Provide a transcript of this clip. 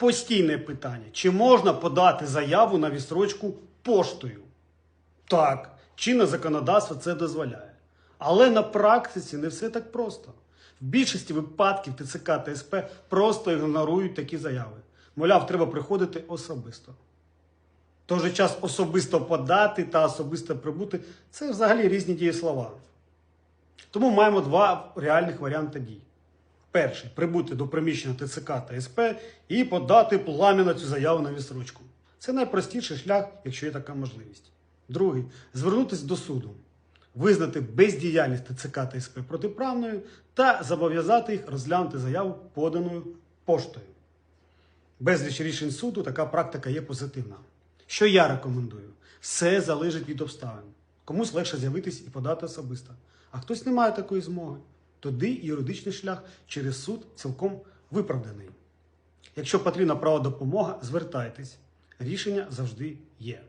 Постійне питання: чи можна подати заяву на відстрочку поштою? Так, чинне законодавство це дозволяє. Але на практиці не все так просто. В більшості випадків ТЦК та СП просто ігнорують такі заяви. Мовляв, треба приходити особисто. В той же час особисто подати та особисто прибути це взагалі різні дієслова. Тому маємо два реальних варіанти дій. Перший прибути до приміщення ТЦК та СП і подати пламенно цю заяву на відсрочку. Це найпростіший шлях, якщо є така можливість. Другий звернутися до суду, визнати бездіяльність ТЦК та СП протиправною та зобов'язати їх розглянути заяву поданою поштою. Безліч рішень суду така практика є позитивна. Що я рекомендую? Все залежить від обставин. Комусь легше з'явитись і подати особисто, а хтось не має такої змоги. Тоді юридичний шлях через суд цілком виправданий. Якщо потрібна права допомога, звертайтесь. Рішення завжди є.